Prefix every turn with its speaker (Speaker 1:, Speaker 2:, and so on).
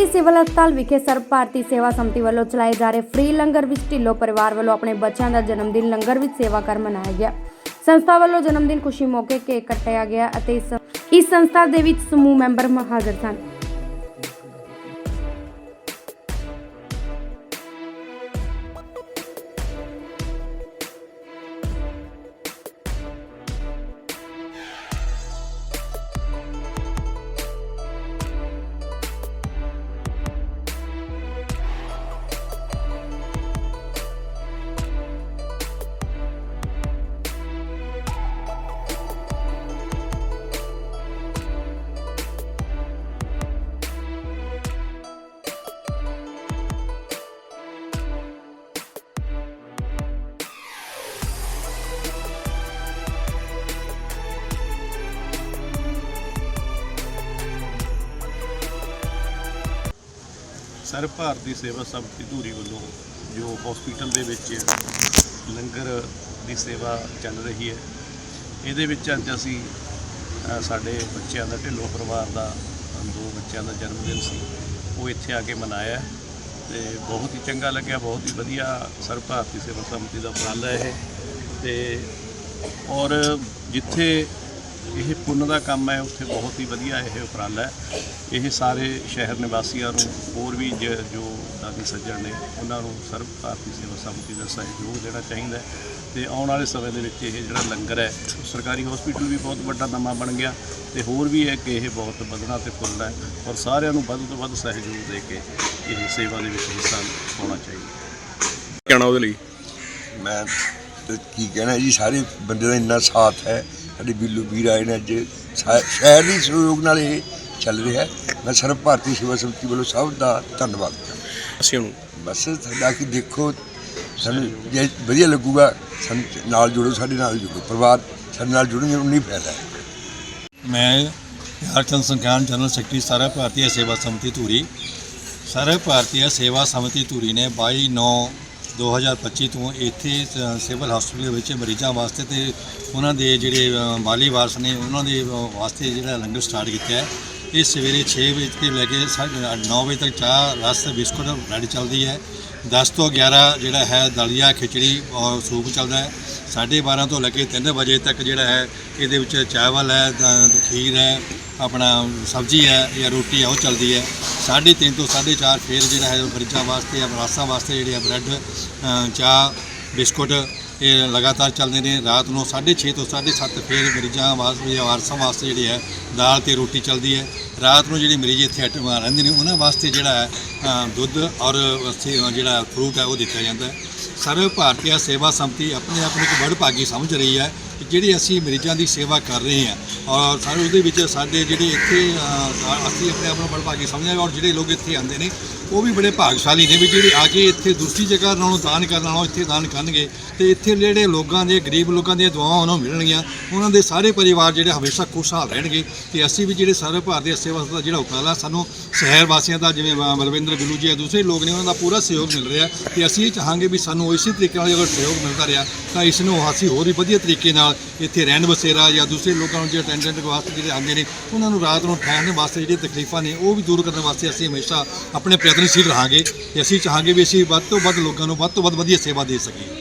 Speaker 1: Dhuri civil ਹਸਪਤਾਲ ਵਿਖੇ ਸਰਬ ਭਾਰਤੀ ਸੇਵਾ ਸੰਮਤੀ ਵੱਲੋਂ ਚਲਾਏ ਜਾ ਰਹੇ ਫ੍ਰੀ ਲੰਗਰ ਵਿੱਚ ਢਿੱਲੋਂ ਪਰਿਵਾਰ ਵੱਲੋਂ ਆਪਣੇ ਬੱਚਿਆਂ ਦਾ ਜਨਮ ਦਿਨ ਲੰਗਰ ਵਿੱਚ ਸੇਵਾ ਕਰ ਮਨਾਇਆ ਗਿਆ ਸੰਸਥਾ ਵੱਲੋਂ ਜਨਮ ਦਿਨ ਖੁਸ਼ੀ ਮੌਕੇ ਕੇਕ ਕੱਟਿਆ ਗਿਆ ਅਤੇ ਇਸ ਸੰਸਥਾ ਦੇ ਵਿੱਚ ਸਮੂਹ ਮੈਂਬਰ ਹਾਜ਼ਰ ਸਨ
Speaker 2: ਸਰਬ ਭਾਰਤੀ ਸੇਵਾ ਸੰਮਤੀ ਧੂਰੀ ਵੱਲੋਂ ਜੋ ਹਸਪੀਟਲ ਦੇ ਵਿੱਚ ਲੰਗਰ ਦੀ ਸੇਵਾ ਚੱਲ ਰਹੀ ਹੈ, ਇਹਦੇ ਵਿੱਚ ਅੱਜ ਅਸੀਂ ਸਾਡੇ ਬੱਚਿਆਂ ਦਾ ਢਿੱਲੋਂ ਪਰਿਵਾਰ ਦਾ ਦੋ ਬੱਚਿਆਂ ਦਾ ਜਨਮ ਦਿਨ ਸੀ, ਉਹ ਇੱਥੇ ਆ ਕੇ ਮਨਾਇਆ ਹੈ ਤੇ ਬਹੁਤ ਹੀ ਚੰਗਾ ਲੱਗਿਆ, ਬਹੁਤ ਹੀ ਵਧੀਆ ਸਰਬ ਭਾਰਤੀ ਸੇਵਾ ਸੰਮਤੀ ਦਾ ਉਪਰਾਲਾ ਇਹ। ਤੇ ਔਰ ਜਿੱਥੇ ਇਹ ਪੁੰਨ ਦਾ ਕੰਮ ਹੈ ਉੱਥੇ ਬਹੁਤ ਹੀ ਵਧੀਆ ਇਹ ਉਪਰਾਲਾ ਹੈ। ਇਹ ਸਾਰੇ ਸ਼ਹਿਰ ਨਿਵਾਸੀਆਂ ਨੂੰ ਹੋਰ ਵੀ ਜ- ਜੋ ਦਾਦੀ ਸੱਜਣ ਨੇ ਉਹਨਾਂ ਨੂੰ ਸਰਬ ਭਾਰਤੀ ਸੇਵਾ ਸੰਮਤੀ ਦਾ ਸਹਿਯੋਗ ਦੇਣਾ ਚਾਹੀਦਾ ਹੈ ਤੇ ਆਉਣ ਵਾਲੇ ਸਮੇਂ ਦੇ ਵਿੱਚ ਇਹ ਜਿਹੜਾ ਲੰਗਰ ਹੈ ਸਰਕਾਰੀ ਹਸਪੀਟਲ ਵੀ ਬਹੁਤ ਵੱਡਾ ਨਵਾਂ ਬਣ ਗਿਆ ਤੇ ਹੋਰ ਵੀ ਹੈ ਕਿ ਇਹ ਬਹੁਤ ਵਧਣਾ ਤੇ ਫੁੱਲਣਾ ਹੈ ਔਰ ਸਾਰਿਆਂ ਨੂੰ ਵੱਧ ਤੋਂ ਵੱਧ ਸਹਿਯੋਗ ਦੇ ਕੇ ਇਹ ਸੇਵਾ ਦੇ ਵਿੱਚ ਹਿੱਸਾ ਪਾਉਣਾ ਚਾਹੀਦਾ
Speaker 3: ਕਹਿਣਾ ਉਹਦੇ ਲਈ?
Speaker 4: ਮੈਂ ਤੇ ਕੀ ਕਹਿਣਾ ਜੀ ਸਾਰੇ ਬੰਦੇ ਦਾ ਇੰਨਾ ਸਾਥ ਹੈ। ਸਾਡੇ ਬਿੱਲੂ ਵੀਰ ਆਏ ਨੇ ਅੱਜ। ਸ਼ਹਿਰ ਦੀ ਸਹਿਯੋਗ ਨਾਲ ਇਹ ਚੱਲ ਰਿਹਾ। ਹੈ ਮੈਂ ਸਰਬ ਭਾਰਤੀ ਸੇਵਾ ਸੰਮਤੀ ਵੱਲੋਂ ਸਭ ਦਾ ਧੰਨਵਾਦ ਕਰਦਾ।
Speaker 3: ਅਸੀਂ
Speaker 4: ਬਸ ਸਾਡਾ ਕਿ ਦੇਖੋ ਸਾਨੂੰ ਜੇ ਵਧੀਆ ਲੱਗੂਗਾ ਸਾਨੂੰ ਨਾਲ ਜੁੜੋ ਸਾਡੇ ਨਾਲ ਜੁੜੋ। ਪਰਿਵਾਰ ਸਾਡੇ ਨਾਲ ਜੁੜਨਗੇ ਉਨੀ ਫਾਇਦਾ ਹੈ।
Speaker 5: ਮੈਂ ਹਰਚੰਦ ਸੰਖਿਆਨ ਜਨਰਲ ਸੈਕਟਰੀ ਸਰਵ ਭਾਰਤੀ ਸੇਵਾ ਸਮਿਤੀ ਧੂਰੀ। ਸਰਵ ਭਾਰਤੀ ਸੇਵਾ ਸਮਿਤੀ ਧੂਰੀ ਨੇ 22 9 2025 ਤੋਂ ਇੱਥੇ ਸ- ਸਿਵਲ ਹਸਪੀਟਲ ਵਿੱਚ ਮਰੀਜ਼ਾਂ ਵਾਸਤੇ ਤੇ ਉਹਨਾਂ ਦੇ ਜਿਹੜੇ ਅ, ਮਾਲੀ ਵਾਰਸ ਨੇ ਉਹਨਾਂ ਦੇ ਅ, ਵਾਸਤੇ ਜਿਹੜਾ ਲੰਗਰ ਸਟਾਰਟ ਕੀਤਾ ਹੈ। ਇਹ ਸਵੇਰੇ 6 ਵਜੇ ਤੋਂ ਲੈ ਕੇ 9 ਵਜੇ ਤੱਕ ਚਾਹ ਰਸ ਬਿਸਕੁਟ ਬ੍ਰੈਡ ਚੱਲਦੀ ਹੈ। 10 ਤੋਂ 11 ਜਿਹੜਾ ਹੈ ਦਲੀਆ ਖਿਚੜੀ ਔਰ ਸੂਪ ਚੱਲਦਾ ਹੈ। ਸਾਢੇ 12 ਤੋਂ ਲੈ ਕੇ 3 ਵਜੇ ਤੱਕ ਜਿਹੜਾ ਹੈ ਇਹਦੇ ਵਿੱਚ ਚਾਵਲ ਹੈ ਦ- ਖੀਰ ਹੈ ਆਪਣਾ ਸਬਜ਼ੀ ਹੈ ਜਾਂ ਰੋਟੀ ਹੈ ਉਹ ਚੱਲਦੀ ਹੈ। ਸਾਢੇ ਤਿੰਨ ਤੋਂ ਸਾਢੇ ਚਾਰ ਫੇਰ ਜਿਹੜਾ ਹੈ ਮਰੀਜ਼ਾਂ ਵਾਸਤੇ ਅਮਰਾਸਾਂ ਵਾਸਤੇ ਜਿਹੜੇ ਆ ਬ੍ਰੈਡ ਚਾਹ, ਬਿਸਕੁਟ, ਇਹ ਲਗਾਤਾਰ ਚੱਲਦੇ ਨੇ। ਰਾਤ ਨੂੰ 6:30 ਤੋਂ 7:30 ਫੇਰ ਮਰੀਜ਼ਾਂ ਵਾਸਤੇ ਜਾਂ ਵਾਰਸਾਂ ਵਾਸਤੇ ਜਿਹੜੀ ਹੈ ਦਾਲ ਤੇ ਰੋਟੀ ਚੱਲਦੀ ਹੈ। ਰਾਤ ਨੂੰ ਜਿਹੜੇ ਮਰੀਜ਼ ਇੱਥੇ ਐਟ ਰਹਿੰਦੇ ਨੇ, ਉਹਨਾਂ ਵਾਸਤੇ ਜਿਹੜਾ ਹੈ ਦੁੱਧ ਔਰ ਜਿਹੜਾ ਫਰੂਟ ਹੈ ਉਹ ਦਿੱਤਾ ਜਾਂਦਾ ਹੈ। ਸਰਵ ਭਾਰਤੀయ ਸੇਵਾ ਸੰਮਤੀ ਆਪਣੇ ਆਪ ਨੂੰ ਇੱਕ ਬੜ ਭਾਗੀ ਸਮਝ ਰਹੀ ਹੈ। ਜਿਹੜੀ ਅਸੀਂ ਮਰੀਜ਼ਾਂ ਦੀ ਸੇਵਾ ਕਰ ਰਹੇ ਹਾਂ ਔਰ ਸਾਰੇ ਉਹਦੇ ਵਿੱਚ ਸਾਡੇ ਜਿਹੜੇ ਇੱਥੇ ਅ, ਅਸੀਂ ਆਪਣੇ ਆਪ ਨੂੰ ਬੜ ਭਾਗੀ ਸਮਝਦੇ ਔਰ ਜਿਹੜੇ ਲੋਕ ਇੱਥੇ ਆਉਂਦੇ ਨੇ ਉਹ ਵੀ ਬੜੇ ਭਾਗਸ਼ਾਲੀ ਨੇ ਵੀ ਜਿਹੜੇ ਆ ਕੇ ਇੱਥੇ ਦੂਸਰੀ ਜਗ੍ਹਾ ਨਾਲੋਂ ਦਾਨ ਕਰਨ ਨਾਲੋਂ ਇੱਥੇ ਦਾਨ ਕਰਨਗੇ ਤੇ ਇੱਥੇ ਜਿਹੜੇ ਲੋਕਾਂ ਦੇ ਗਰੀਬ ਲੋਕਾਂ ਦੀਆਂ ਦੁਆਵਾਂ ਉਹਨਾਂ ਨੂੰ ਮਿਲਣਗੀਆਂ ਉਹਨਾਂ ਦੇ ਸਾਰੇ ਪਰਿਵਾਰ ਜਿਹੜੇ ਹਮੇਸ਼ਾ ਖੁਸ਼ਹਾਲ ਰਹਿਣਗੇ ਤੇ ਅਸੀਂ ਵੀ ਜਿਹੜੇ ਸਰਵ ਭਾਰਤੀ ਸੇਵਾ ਦਾ ਜਿਹੜਾ ਉਪਰਾਲਾ ਸਾਨੂੰ ਸ਼ਹਿਰ ਵਾਸੀਆਂ ਦਾ ਜਿਵੇਂ ਮ- ਬਲਵਿੰਦਰ ਬਿੱਲੂ ਜੀ ਆ ਦੂਸਰੇ ਲੋਕ ਨੇ ਉਹਨਾਂ ਦਾ ਪੂਰਾ ਸਹਿਯੋਗ ਮਿਲ ਰਿਹਾ ਤੇ ਅਸੀਂ ਇਹ ਚਾਹਾਂਗੇ ਵੀ ਸਾਨੂੰ ਇਸੇ ਤਰੀਕੇ ਨਾਲ ਅਗਰ ਸਹਿਯੋਗ ਮਿਲਦਾ ਰਿਹਾ ਤਾਂ ਇਸ ਨੂੰ ਅਸੀਂ ਹੋਰ ਵੀ ਵਧੀਆ ਤਰੀਕੇ ਨਾਲ ਇੱਥੇ ਰਹਿਣ ਵਸੇਰਾ ਜਾਂ ਦੂਸਰੇ ਲੋਕਾਂ ਨੂੰ ਜਿਹੜੇ ਅਟੈਂਡੈਂਟ ਵਾਸਤੇ ਜਿਹੜੇ ਆਉਂਦੇ ਨੇ, ਉਹਨਾਂ ਨੂੰ ਰਾਤ ਨੂੰ ਠਹਿਰਨ ਵਾਸਤੇ ਜਿਹੜੀਆਂ ਤਕਲੀਫਾਂ ਨੇ, ਉਹ ਵੀ ਦੂਰ ਕਰਨ ਵਾਸਤੇ ਅਸੀਂ ਹਮੇਸ਼ਾ ਆਪਣੇ ਪ੍ਰਯਤਨਸ਼ੀਲ ਰਹਾਂਗੇ ਤੇ ਅਸੀਂ ਚਾਹਾਂਗੇ ਵੀ ਅਸੀਂ ਵੱਧ ਤੋਂ ਵੱਧ ਲੋਕਾਂ ਨੂੰ ਵੱਧ ਤੋਂ ਵੱਧ ਵਧੀਆ ਸੇਵਾ ਦੇ ਸਕੀਏ।